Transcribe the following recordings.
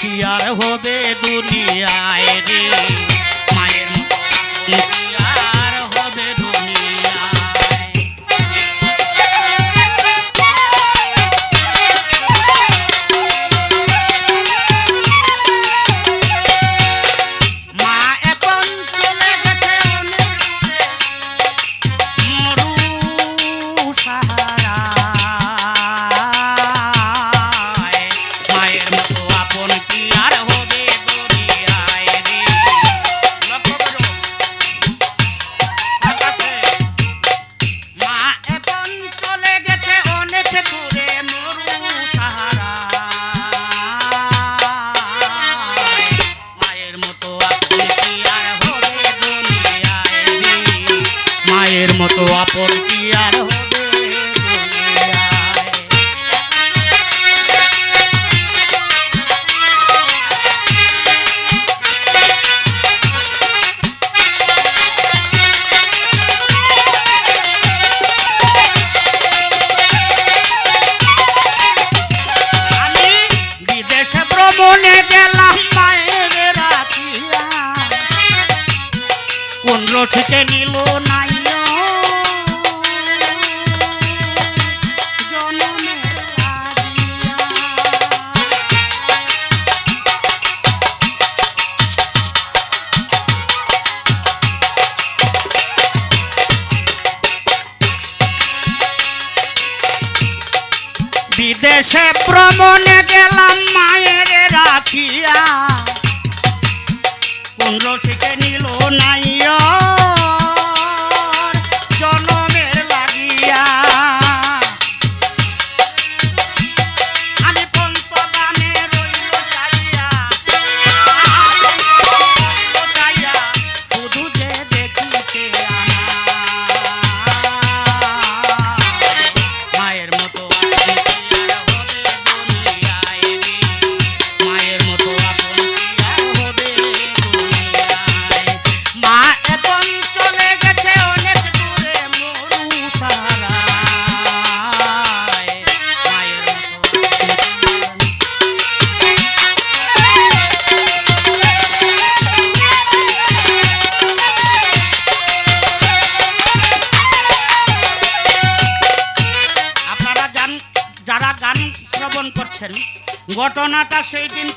কি আর হবে দুনিয়ায় রে? বিদেশে ভ্রমণে গেলাম। ঘটনাটা সেই দিন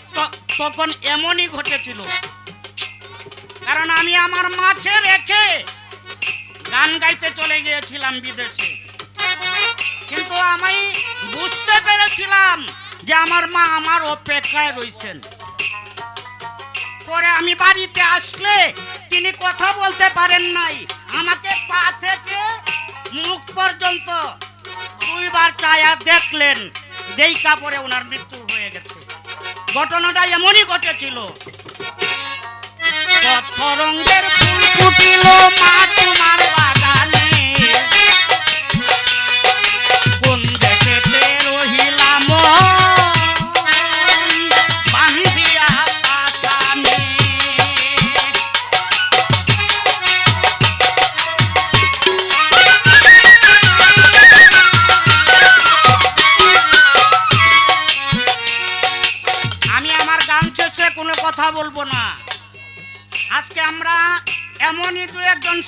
তখন এমনই ঘটেছিল। কারণ আমি আমার মাকে রেখে গান গাইতে চলে গিয়েছিলাম বিদেশে। কিন্তু আমি বুঝতে পেরেছিলাম যে আমার মা আমার অপেক্ষায় রয়েছেন পরে আমি বাড়িতে আসলে তিনি কথা বলতে পারেন নাই। আমাকে পা থেকে মুখ পর্যন্ত দুইবার চায়া দেখলেন। দেই কাপড়ে ওনার মৃত্যু ঘটনাটা এমনই ঘটেছিল। কত রঙের ফুল ফুটিল মা তোমার বাগানে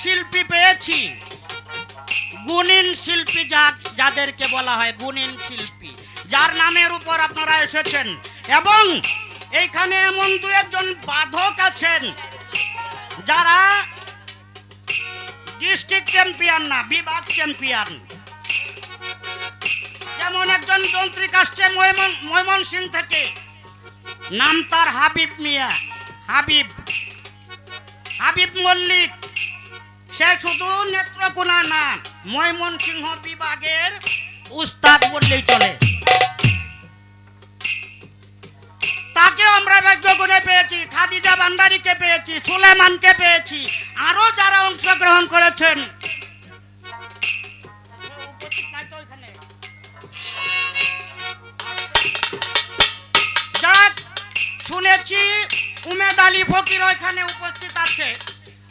শিল্পী পেয়েছি। গুণীন শিল্পী যা, যাদেরকে বলা হয় গুণীন শিল্পী। যার নামের উপর আপনারা এসেছেন এবং এইখানে এমন দু একজন বাধক আছেন যারা ডিস্ট্রিক্ট চ্যাম্পিয়ন না, বিভাগ চ্যাম্পিয়ন। যেমন একজন যন্ত্রিক আসছে ময়মন সিং থেকে। নাম তার হাবিব মিয়া, হাবিব। হাবিব মল্লিক। সে শুধু নেত্রকোনা না, ময়মনসিংহ বিভাগের উস্তাদ বললেই চলে। তাকে আমরা ভাগ্যগুণে পেয়েছি, খাদিজা ভান্ডারীকে পেয়েছি, সুলেমানকে পেয়েছি আরও যারা অংশগ্রহণ করেছেন। শুনেছি উমেদ আলী ফকির ওইখানে উপস্থিত আছে।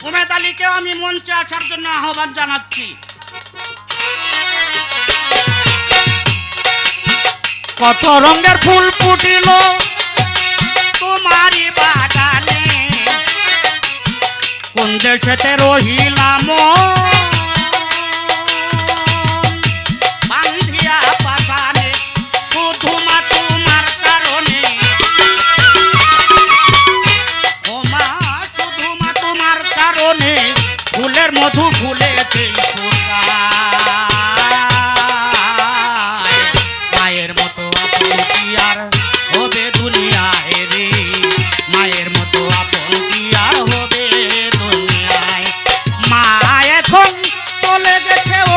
উমেদ আলীকেও আমি মঞ্চে আসার জন্য আহ্বান জানাচ্ছি। কত রঙের ফুল ফুটিল তোমারই বাগানে। কোন দেশেতে রহিলাম?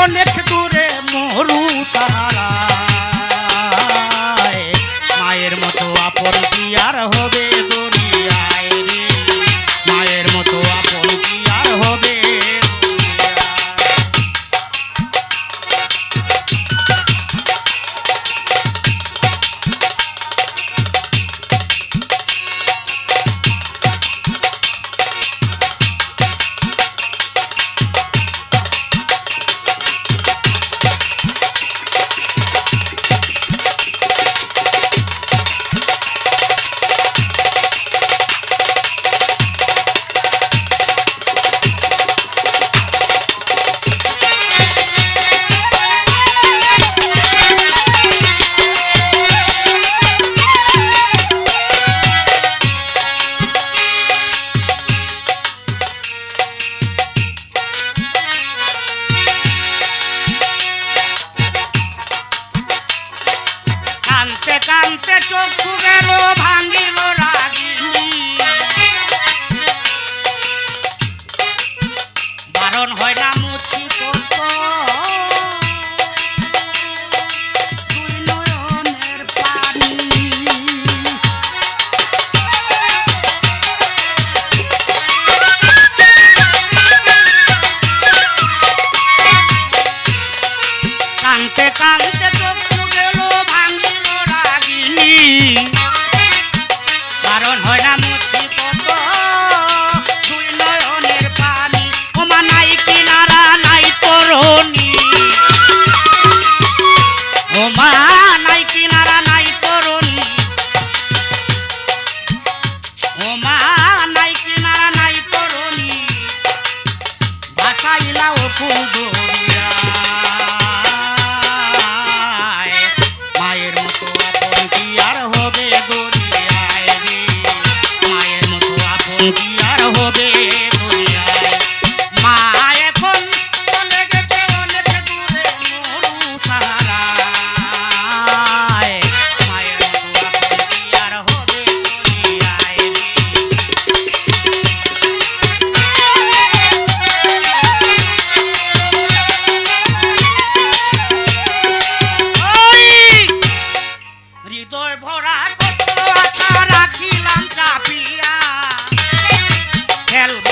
অনেক কানতে কানতে চক্ষু গেল ভাঙিল হৃদয় ভরা কত আশা রাখিলাম চাপিয়া। খেলব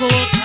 যে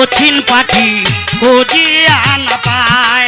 অচিন পাখি বুঝিয়া না পায়।